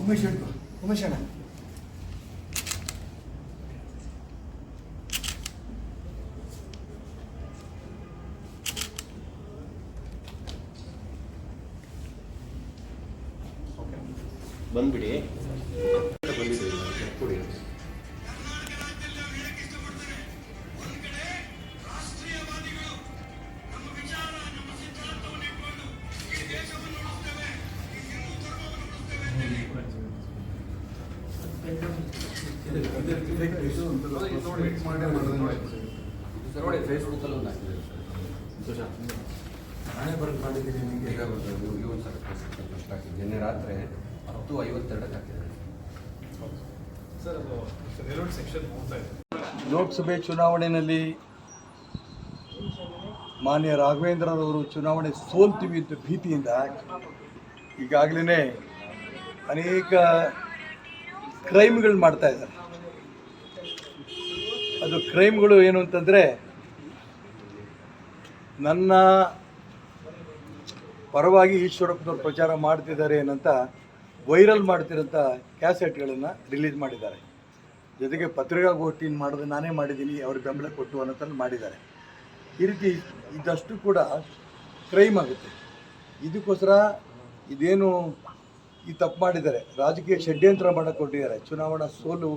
ಉಮೇಶ್ ಹೇಳ್ಕೊ ಉಮೇಶ್ ಅಣ್ಣ. ಬಂದ್ಬಿಡಿ. ಬಂದಿದ್ದೀವಿ ಕೊಡಿ ನೋಡಿ ಒಂದು ಬರೆದು ನಿಮಗೆ ನಿನ್ನೆ ರಾತ್ರಿ ಹತ್ತು ಐವತ್ತೆರಡಕ್ಕೆ ಲೋಕಸಭೆ ಚುನಾವಣೆಯಲ್ಲಿ ಮಾನ್ಯ ರಾಘವೇಂದ್ರರವರು ಚುನಾವಣೆ ಸೋಲ್ತೀವಿ ಅಂತ ಭೀತಿಯಿಂದ ಈಗಾಗಲೇ ಅನೇಕ ಕ್ರೈಮ್ಗಳು ಮಾಡ್ತಾ ಇದ್ದಾರೆ. ಅದು ಕ್ರೈಮ್ಗಳು ಏನು ಅಂತಂದರೆ, ನನ್ನ ಪರವಾಗಿ ಈಶ್ವರಪ್ಪನವ್ರು ಪ್ರಚಾರ ಮಾಡ್ತಿದ್ದಾರೆ ಏನಂತ, ವೈರಲ್ ಮಾಡ್ತಿರೋಂಥ ಕ್ಯಾಸೆಟ್ಗಳನ್ನು ರಿಲೀಸ್ ಮಾಡಿದ್ದಾರೆ. ಜೊತೆಗೆ ಪತ್ರಿಕಾಗೋಷ್ಠಿನ ಮಾಡೋದು ನಾನೇ ಮಾಡಿದ್ದೀನಿ ಅವ್ರ ಬೆಂಬಲ ಕೊಟ್ಟು ಅನ್ನೋದನ್ನು ಮಾಡಿದ್ದಾರೆ. ಈ ರೀತಿ ಇದಷ್ಟು ಕೂಡ ಕ್ರೈಮ್ ಆಗುತ್ತೆ. ಇದಕ್ಕೋಸ್ಕರ ಇದೇನು ಈ ತಪ್ಪು ಮಾಡಿದ್ದಾರೆ. ರಾಜಕೀಯ ಷಡ್ಯಂತ್ರ ಮಾಡಕ್ಕೆ ಕೊಟ್ಟಿದ್ದಾರೆ ಚುನಾವಣಾ ಸೋಲು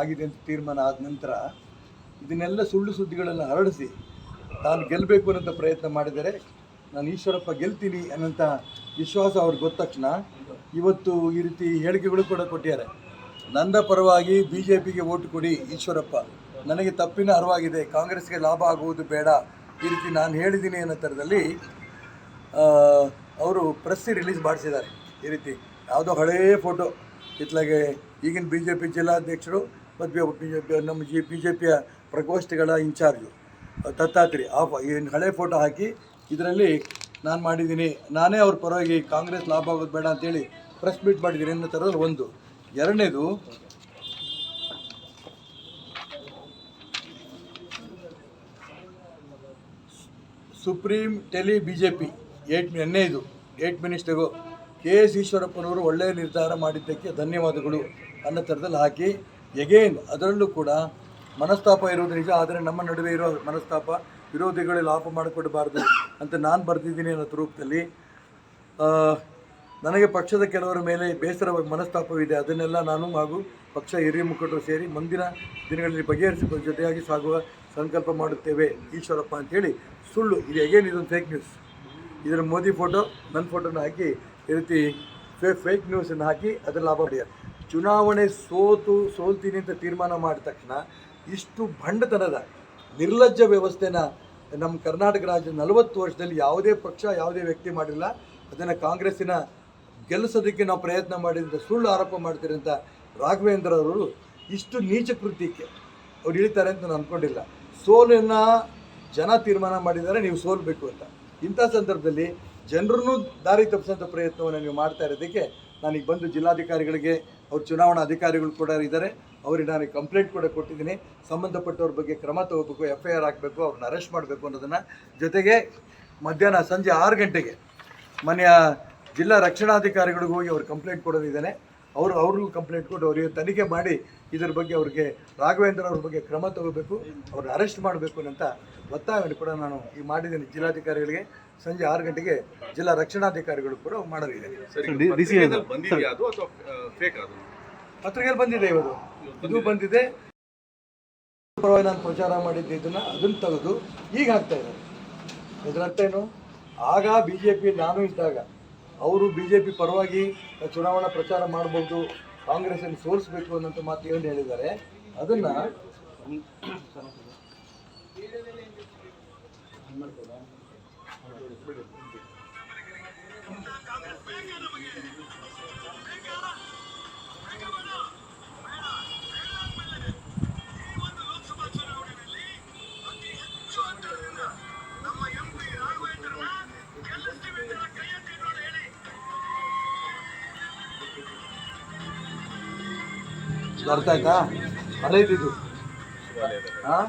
ಆಗಿದೆ ಅಂತ ತೀರ್ಮಾನ ಆದ ನಂತರ ಇದನ್ನೆಲ್ಲ ಸುಳ್ಳು ಸುದ್ದಿಗಳನ್ನು ಹರಡಿಸಿ ತಾನು ಗೆಲ್ಲಬೇಕು ಅನ್ನೋಂಥ ಪ್ರಯತ್ನ ಮಾಡಿದ್ದಾರೆ. ನಾನು ಈಶ್ವರಪ್ಪ ಗೆಲ್ತೀನಿ ಅನ್ನೋಂಥ ವಿಶ್ವಾಸ ಅವ್ರಿಗೆ ಗೊತ್ತ ತಕ್ಷಣ ಇವತ್ತು ಈ ರೀತಿ ಹೇಳಿಕೆಗಳು ಕೂಡ ಕೊಟ್ಟಿದ್ದಾರೆ. ನನ್ನ ಪರವಾಗಿ ಬಿ ಜೆ ಪಿಗೆ ಓಟು ಕೊಡಿ ಈಶ್ವರಪ್ಪ. ನನಗೆ ತಪ್ಪಿನ ಅರಿವಾಗಿದೆ. ಕಾಂಗ್ರೆಸ್ಗೆ ಲಾಭ ಆಗುವುದು ಬೇಡ. ಈ ರೀತಿ ನಾನು ಹೇಳಿದ್ದೀನಿ ಅನ್ನೋ ಥರದಲ್ಲಿ ಅವರು ಪ್ರೆಸ್ ರಿಲೀಸ್ ಮಾಡಿಸಿದ್ದಾರೆ. ಈ ರೀತಿ ಯಾವುದೋ ಹಳೆಯ ಫೋಟೋ. ಇತ್ಲಾಗೆ ಈಗಿನ ಬಿ ಜೆ ಪಿ ಜಿಲ್ಲಾಧ್ಯಕ್ಷರು ಮತ್ತು ಬಿ ಜೆ ಪಿ ನಮ್ಮ ಜಿ ಬಿ ಜೆ ಪಿಯ ಪ್ರಕೋಷ್ಠಗಳ ಇನ್ಚಾರ್ಜು ದತ್ತಾತ್ರಿ ಆ ಏನು ಹಳೆ ಫೋಟೋ ಹಾಕಿ ಇದರಲ್ಲಿ ನಾನು ಮಾಡಿದ್ದೀನಿ. ನಾನೇ ಅವ್ರ ಪರವಾಗಿ ಕಾಂಗ್ರೆಸ್ ಲಾಭ ಆಗೋದು ಬೇಡ ಅಂತೇಳಿ ಪ್ರೆಸ್ ಮೀಟ್ ಮಾಡಿದ್ದೀನಿ ಅನ್ನೋ ಥರದಲ್ಲಿ ಒಂದು. ಎರಡನೇದು ಸುಪ್ರೀಂ ಟೆಲಿ ಬಿ ಜೆ ಪಿ ಏಟ್ ಎಣ್ಣೆದು ಏಟ್ ಮಿನಿಸ್ಟರ್ಗೂ ಕೆ ಎಸ್ ಈಶ್ವರಪ್ಪನವರು ಒಳ್ಳೆಯ ನಿರ್ಧಾರ ಮಾಡಿದ್ದಕ್ಕೆ ಧನ್ಯವಾದಗಳು ಅನ್ನೋ ಥರದಲ್ಲಿ ಹಾಕಿ ಎಗೇನ್ ಅದರಲ್ಲೂ ಕೂಡ ಮನಸ್ತಾಪ ಇರೋದು ನಿಜ, ಆದರೆ ನಮ್ಮ ನಡುವೆ ಇರೋ ಮನಸ್ತಾಪ ವಿರೋಧಿಗಳು ಲಾಭ ಮಾಡಿಕೊಡಬಾರ್ದು ಅಂತ ನಾನು ಬರೆದಿದ್ದೀನಿ ಅನ್ನೋ ರೂಪದಲ್ಲಿ ನನಗೆ ಪಕ್ಷದ ಕೆಲವರ ಮೇಲೆ ಬೇಸರ ಮನಸ್ತಾಪವಿದೆ. ಅದನ್ನೆಲ್ಲ ನಾನು ಹಾಗೂ ಪಕ್ಷ ಹಿರಿಯ ಮುಖಂಡರು ಸೇರಿ ಮುಂದಿನ ದಿನಗಳಲ್ಲಿ ಬಗೆಹರಿಸಿಕೊಂಡು ಜೊತೆಯಾಗಿ ಸಾಗುವ ಸಂಕಲ್ಪ ಮಾಡುತ್ತೇವೆ ಈಶ್ವರಪ್ಪ ಅಂತೇಳಿ ಸುಳ್ಳು. ಇದು ಅಗೇನ್ ಇದೊಂದು ಫೇಕ್ ನ್ಯೂಸ್ ಇದರ ಮೋದಿ ಫೋಟೋ ನನ್ನ ಫೋಟೋನ ಹಾಕಿ ಈ ರೀತಿ ಫೇಕ್ ನ್ಯೂಸನ್ನು ಹಾಕಿ ಅದರ ಲಾಭ ಪಡೆಯ. ಚುನಾವಣೆ ಸೋತು, ಸೋಲ್ತೀನಿ ಅಂತ ತೀರ್ಮಾನ ಮಾಡಿದ ತಕ್ಷಣ ಇಷ್ಟು ಭಂಡತನದ ನಿರ್ಲಜ್ಜ ವ್ಯವಸ್ಥೆನ ನಮ್ಮ ಕರ್ನಾಟಕ ರಾಜ್ಯ ನಲವತ್ತು ವರ್ಷದಲ್ಲಿ ಯಾವುದೇ ಪಕ್ಷ, ಯಾವುದೇ ವ್ಯಕ್ತಿ ಮಾಡಿಲ್ಲ. ಅದನ್ನು ಕಾಂಗ್ರೆಸ್ಸಿನ ಗೆಲ್ಲಿಸೋದಕ್ಕೆ ನಾವು ಪ್ರಯತ್ನ ಮಾಡಿದಂಥ ಸುಳ್ಳು ಆರೋಪ ಮಾಡ್ತಿರೋಂಥ ರಾಘವೇಂದ್ರ ಅವರು ಇಷ್ಟು ನೀಚ ಕೃತ್ಯಕ್ಕೆ ಅವ್ರು ಇಳಿತಾರೆ ಅಂತ ನಾನು ಅಂದ್ಕೊಂಡಿಲ್ಲ. ಸೋಲನ್ನು ಜನ ತೀರ್ಮಾನ ಮಾಡಿದ್ದಾರೆ, ನೀವು ಸೋಲ್ಬೇಕು ಅಂತ. ಇಂಥ ಸಂದರ್ಭದಲ್ಲಿ ಜನರನ್ನು ದಾರಿ ತಪ್ಪಿಸೋಂಥ ಪ್ರಯತ್ನವನ್ನು ನೀವು ಮಾಡ್ತಾ ಇರೋದಕ್ಕೆ ನಾನೀಗ ಬಂದು ಜಿಲ್ಲಾಧಿಕಾರಿಗಳಿಗೆ ಅವ್ರ ಚುನಾವಣಾ ಅಧಿಕಾರಿಗಳು ಕೂಡ ಇದ್ದಾರೆ. ಅವ್ರಿಗೆ ನಾನು ಕಂಪ್ಲೇಂಟ್ ಕೂಡ ಕೊಟ್ಟಿದ್ದೀನಿ. ಸಂಬಂಧಪಟ್ಟವ್ರ ಬಗ್ಗೆ ಕ್ರಮ ತಗೋಬೇಕು ಎಫ್ ಐ ಆರ್ ಹಾಕಬೇಕು, ಅವ್ರನ್ನ ಅರೆಸ್ಟ್ ಮಾಡಬೇಕು ಅನ್ನೋದನ್ನು. ಜೊತೆಗೆ ಮಧ್ಯಾಹ್ನ ಸಂಜೆ ಆರು ಗಂಟೆಗೆ ಮನೆಯ ಜಿಲ್ಲಾ ರಕ್ಷಣಾಧಿಕಾರಿಗಳಿಗೂ ಹೋಗಿ ಅವ್ರು ಕಂಪ್ಲೇಂಟ್ ಕೊಡೋದಿದ್ದಾನೆ. ಅವರು ಅವ್ರಿಗೂ ಕಂಪ್ಲೇಂಟ್ ಕೊಟ್ಟು ಅವರಿಗೆ ತನಿಖೆ ಮಾಡಿ ಇದ್ರ ಬಗ್ಗೆ ಅವ್ರಿಗೆ ರಾಘವೇಂದ್ರ ಅವ್ರ ಬಗ್ಗೆ ಕ್ರಮ ತಗೋಬೇಕು ಅವ್ರನ್ನ ಅರೆಸ್ಟ್ ಮಾಡಬೇಕು ಅಂತ ಒತ್ತಾಯವನ್ನು ಕೂಡ ನಾನು ಈ ಮಾಡಿದ್ದೀನಿ ಜಿಲ್ಲಾಧಿಕಾರಿಗಳಿಗೆ. ಸಂಜೆ ಆರು ಗಂಟೆಗೆ ಜಿಲ್ಲಾ ರಕ್ಷಣಾಧಿಕಾರಿಗಳು ಕೂಡ ಮಾಡಲಿದೆ ಬಂದಿದೆಯಾ ಅದು ಫೇಕ್ ಅದು? ಪತ್ರಿಕೆಯಲ್ಲಿ ಬಂದಿದೆ ಇವರು ಇದು ಬಂದಿದೆ. ಪರವಾಗಿ ನಾನು ಪ್ರಚಾರ ಮಾಡಿದ್ದೆ ಇದನ್ನ ಅದನ್ನು ತೆಗೆದು ಈಗ ಹಾಕ್ತಾ ಇದ್ದಾರೆ. ಇದರ ಅರ್ಥ ಏನು ಆಗ ಬಿ ಜೆ ಪಿ ನಾನು ಇದ್ದಾಗ ಅವರು ಬಿ ಜೆ ಪಿ ಪರವಾಗಿ ಚುನಾವಣಾ ಪ್ರಚಾರ ಮಾಡ್ಬೋದು ಕಾಂಗ್ರೆಸ್ಸನ್ನು ಸೋಲಿಸಬೇಕು ಅನ್ನೋಂಥ ಮಾತು ಏನು ಹೇಳಿದ್ದಾರೆ, ಅದನ್ನು ಅರ್ಥ ಆಯ್ತಾ? ಹಳೇದಿದು. ಹಾಂ?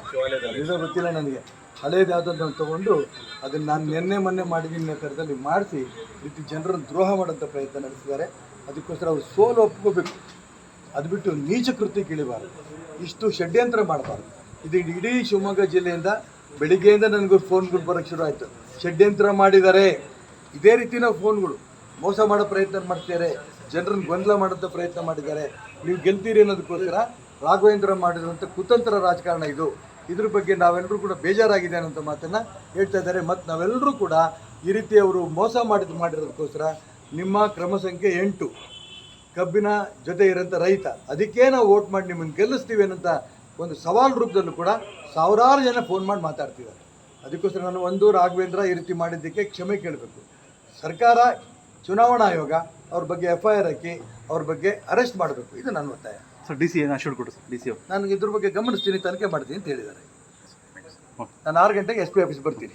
ಇದು ಗೊತ್ತಿಲ್ಲ ನನಗೆ. ಹಳೇದು ಯಾವುದನ್ನು ತಗೊಂಡು ಅದನ್ನು ನಾನು ನಿನ್ನೆ ಮೊನ್ನೆ ಮಾಡಿದ್ದೀನಿ ಥರದಲ್ಲಿ ಮಾಡಿಸಿ ರೀತಿ ಜನರನ್ನು ದ್ರೋಹ ಮಾಡೋಂಥ ಪ್ರಯತ್ನ ನಡೆಸಿದ್ದಾರೆ. ಅದಕ್ಕೋಸ್ಕರ ಅವರು ಸೋಲು ಒಪ್ಕೋಬೇಕು. ಅದು ಬಿಟ್ಟು ನೀಚ ಕೃತಿ ಕೀಳಿಬಾರ್ದು. ಇಷ್ಟು ಷಡ್ಯಂತ್ರ ಮಾಡಬಾರ್ದು. ಇದು ಇಡೀ ಶಿವಮೊಗ್ಗ ಜಿಲ್ಲೆಯಿಂದ ಬೆಳಿಗ್ಗೆಯಿಂದ ನನಗೂ ಫೋನ್ಗಳು ಬರೋಕ್ಕೆ ಶುರು ಆಯಿತು. ಷಡ್ಯಂತ್ರ ಮಾಡಿದ್ದಾರೆ. ಇದೇ ರೀತಿನ ಫೋನ್ಗಳು. ಮೋಸ ಮಾಡೋ ಪ್ರಯತ್ನ ಮಾಡ್ತಿದ್ದಾರೆ. ಜನರನ್ನು ಗೊಂದಲ ಮಾಡೋಂಥ ಪ್ರಯತ್ನ ಮಾಡಿದ್ದಾರೆ. ನೀವು ಗೆಲ್ತೀರಿ ಅನ್ನೋದಕ್ಕೋಸ್ಕರ ರಾಘವೇಂದ್ರ ಮಾಡಿರುವಂಥ ಕುತಂತ್ರ ರಾಜಕಾರಣ ಇದು. ಇದ್ರ ಬಗ್ಗೆ ನಾವೆಲ್ಲರೂ ಕೂಡ ಬೇಜಾರಾಗಿದೆ ಅನ್ನೋಂಥ ಮಾತನ್ನು ಹೇಳ್ತಾ ಇದ್ದಾರೆ. ಮತ್ತು ನಾವೆಲ್ಲರೂ ಕೂಡ ಈ ರೀತಿ ಅವರು ಮೋಸ ಮಾಡಿದ್ ಮಾಡಿರೋದಕ್ಕೋಸ್ಕರ ನಿಮ್ಮ ಕ್ರಮ ಸಂಖ್ಯೆ ಎಂಟು. ಕಬ್ಬಿನ ಜೊತೆ ಇರೋಂಥ ರೈತ, ಅದಕ್ಕೆ ನಾವು ವೋಟ್ ಮಾಡಿ ನಿಮ್ಮನ್ನು ಗೆಲ್ಲಿಸ್ತೀವಿ ಅನ್ನೋಂಥ ಒಂದು ಸವಾಲು ರೂಪದಲ್ಲೂ ಕೂಡ ಸಾವಿರಾರು ಜನ ಫೋನ್ ಮಾಡಿ ಮಾತಾಡ್ತಿದ್ದಾರೆ. ಅದಕ್ಕೋಸ್ಕರ ನಾನು ಒಂದು ರಾಘವೇಂದ್ರ ಈ ರೀತಿ ಮಾಡಿದ್ದಕ್ಕೆ ಕ್ಷಮೆ ಕೇಳಬೇಕು. ಸರ್ಕಾರ ಚುನಾವಣಾ ಆಯೋಗ ಅವ್ರ ಬಗ್ಗೆ ಎಫ್ ಐ ಆರ್ ಹಾಕಿ ಅವ್ರ ಬಗ್ಗೆ ಅರೆಸ್ಟ್ ಮಾಡಬೇಕು. ಇದು ನನ್ನ ಒತ್ತಾಯ. ಸರ್ ಡಿ ಸಿ ಏನು ಅಶ್ಯೂರ್ ಕೊಡು ಸರ್ ಡಿ ಸಿ ಅವರು. ನಾನು ಇದ್ರ ಬಗ್ಗೆ ಗಮನಿಸ್ತೀನಿ ತನಿಖೆ ಮಾಡ್ತೀನಿ ಅಂತ ಹೇಳಿದ್ದಾರೆ. ನಾನು ಆರು ಗಂಟೆಗೆ ಎಸ್ ಪಿ ಆಫೀಸ್ ಬರ್ತೀನಿ.